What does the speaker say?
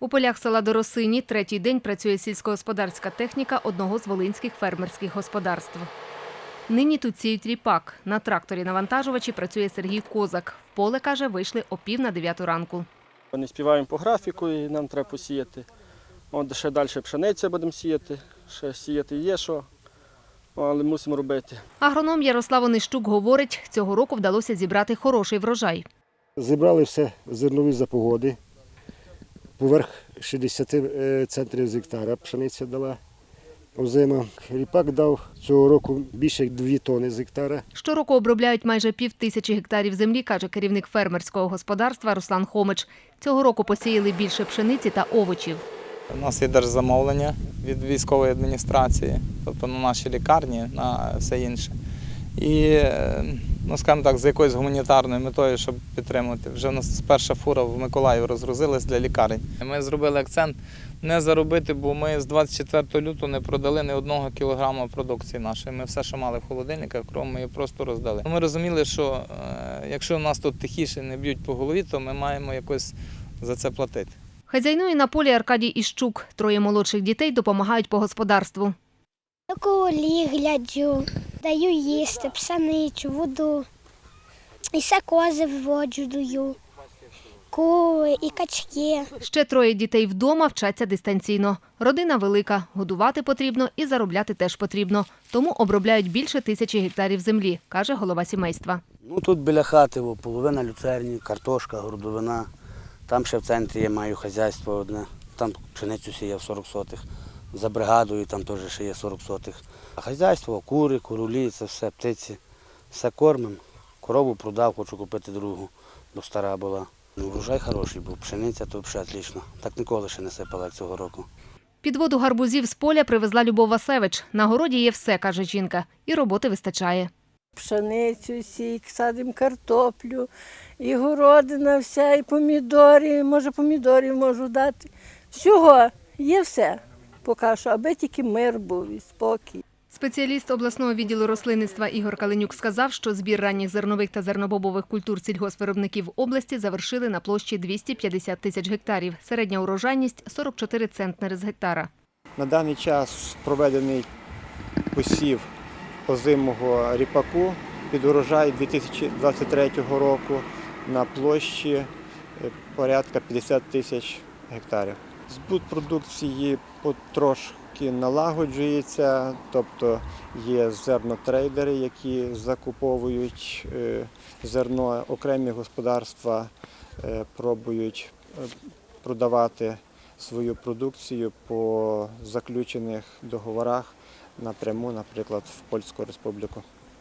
У полях села Доросині третій день працює сільськогосподарська техніка одного з волинських фермерських господарств. Нині тут сіють ріпак. На тракторі навантажувачі працює Сергій Козак. В поле, каже, вийшли о пів на дев'яту ранку. Не співаємо по графіку і нам треба посіяти. От ще далі пшениця будемо сіяти, ще сіяти є що, але мусимо робити. Агроном Ярослав Онищук говорить, цього року вдалося зібрати хороший врожай. Зібрали все зернові за погоди. Поверх 60 е, центрів з гектара пшениця дала озима. Ріпак дав цього року більше як 2 тони з гектара. Щороку обробляють майже пів тисячі гектарів землі, каже керівник фермерського господарства Руслан Хомич. Цього року посіяли більше пшениці та овочів. У нас є держзамовлення від військової адміністрації, тобто на наші лікарні, на все інше. І, е, ну скажімо так, з якоюсь гуманітарною метою, щоб підтримати. Вже у нас перша фура в Миколаїв розгрузилась для лікарень. Ми зробили акцент не заробити, бо ми з 24 лютого не продали ні одного кілограма продукції нашої. Ми все, що мали в холодильниках, крім ми її просто роздали. Ми розуміли, що е, якщо нас тут тихіше не б'ють по голові, то ми маємо якось за це платити. Хазяйнує на полі Аркадій Іщук. Троє молодших дітей допомагають по господарству. На колі гляджу, даю їсти, пшеницю, воду. І все кози виводжу, даю. Кури і качки. Ще троє дітей вдома вчаться дистанційно. Родина велика, годувати потрібно і заробляти теж потрібно. Тому обробляють більше тисячі гектарів землі, каже голова сімейства. Ну тут біля хати половина люцерні, картошка, городовина. Там ще в центрі я маю хазяйство одне. Там пшеницю сіяв 40 сотих. За бригадою там теж ще є 40 сотих. А хазяйство, кури, курулі, це все птиці. Все кормимо. Корову продав, хочу купити другу, бо стара була. Ну, врожай хороший був, пшениця то взагалі отлично. Так ніколи ще не сипала, як цього року. Під воду гарбузів з поля привезла Любов Васевич. На городі є все, каже жінка, і роботи вистачає. пшеницю сік, садимо картоплю, і городина вся, і помідори, може помідорів можу дати. Всього, є все. Поки що, аби тільки мир був і спокій. Спеціаліст обласного відділу рослинництва Ігор Калинюк сказав, що збір ранніх зернових та зернобобових культур сільгоспвиробників області завершили на площі 250 тисяч гектарів. Середня урожайність – 44 центнери з гектара. На даний час проведений посів озимого ріпаку під урожай 2023 року на площі е, порядка 50 тисяч гектарів. Збут продукції потрошки налагоджується, тобто є зернотрейдери, які закуповують е, зерно, окремі господарства е, пробують е, продавати свою продукцію по заключених договорах напряму, наприклад, в Польську Республіку.